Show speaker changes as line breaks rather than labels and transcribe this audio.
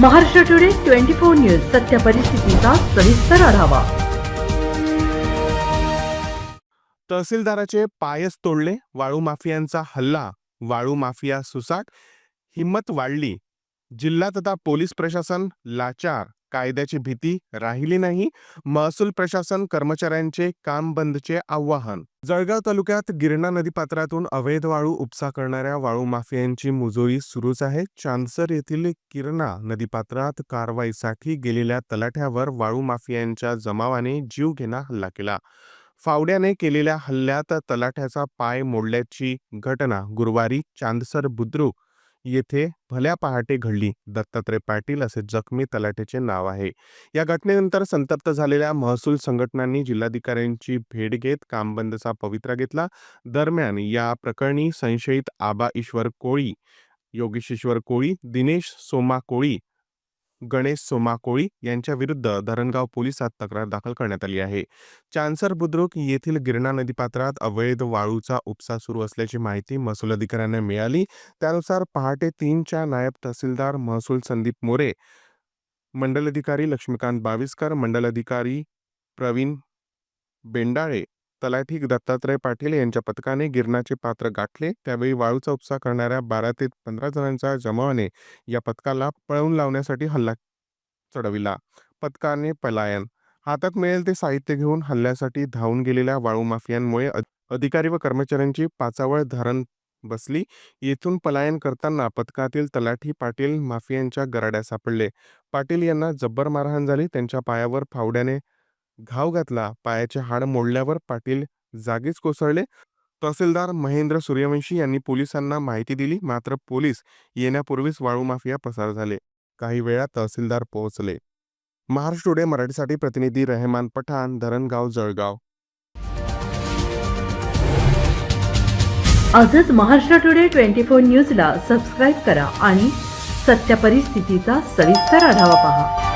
Maharashtra today twenty four news सत्य परिस्थितीचा सविस्तर आढावा.
तहसीलदाराचे पायस तोडले वाळू माफियांचा हल्ला वाळू माफिया सुसाट हिंमत वाढली जिल्हा तथा पोलीस प्रशासन लाचार कायद्याची भीती राहिली नाही. महसूल प्रशासन कर्मचाऱ्यांचे काम बंदचे आव्हान. जळगाव तालुक्यात गिरणा नदीपात्रातून अवैध वाळू उपसा करणाऱ्या वाळू माफियांची मुजोरी सुरूच आहे. चांदसर येथील किरणा नदीपात्रात कारवाईसाठी गेलेल्या तलाठ्यावर वाळू माफियांच्या जमावाने जीवघेणा हल्ला केला. फावड्याने केलेल्या हल्ल्यात तलाठ्याचा पाय मोडल्याची घटना गुरुवारी चांदसर बुद्रुक येथे भल्या पहाटे घडली. दत्तात्रय पाटील असे जखमी तलाठ्याचे नाव आहे. या घटनेनंतर संतप्त झालेल्या महसूल संघटनांनी जिल्हाधिकाऱ्यांची भेट घेत कामबंदचा पवित्रा घेतला. दरम्यान या प्रकरणी संशयित आबा ईश्वर कोळी योगेश ईश्वर कोळी दिनेश सोमा कोळी गणेश सोमा कोळी यांच्या विरुद्ध धरणगाव पोलिसात तक्रार दाखल करण्यात आली आहे. चांसर बुद्रुक येथील गिरणा नदीपात्रात अवैध वाळूचा उपसा सुरू असल्याची माहिती महसूल अधिकाऱ्यांना मिळाली. त्यानुसार पहाटे तीनच्या नायब तहसीलदार महसूल संदीप मोरे मंडल अधिकारी लक्ष्मीकांत बाविस्कर मंडल अधिकारी प्रवीण बेंडाळे तलाठी दत्तात्रय पाटील यांच्या पथकाने गिरणाचे पात्र गाठले. त्यावेळी वाळूचा उपसा करणाऱ्या बारा ते पंधरा जणांच्या जमावाने या पथकाला पळवून लावण्यासाठी हल्ला चढविला. पथकाने पलायन. हातात मिळेल ते साहित्य घेऊन हल्ल्यासाठी धावून गेलेल्या वाळू माफियांमुळे अधिकारी व कर्मचाऱ्यांची पाचावळ धारण बसली. येथून पलायन करताना पथकातील तलाठी पाटील माफियांच्या गराड्या सापडले. पाटील यांना जब्बर मारहाण झाली. त्यांच्या पायावर फावड्याने घाव घातला पायाचे हाड मोडल्यावर पाटील जागीच कोसळले. तहसीलदार महेंद्र सूर्यवंशी यांनी पोलिसांना माहिती दिली मात्र पोलीस येण्यापूर्वीच वाळू माफिया पसार झाले. काही वेळा तहसीलदार पोहोचले. महाराष्ट्र टुडे मराठीसाठी प्रतिनिधी रहेमान पठाण धरणगाव जळगाव.
आजच महाराष्ट्र टुडे ट्वेंटी फोर न्यूजला सबस्क्राईब करा आणि सत्य परिस्थितीचा सविस्तर आढावा पहा.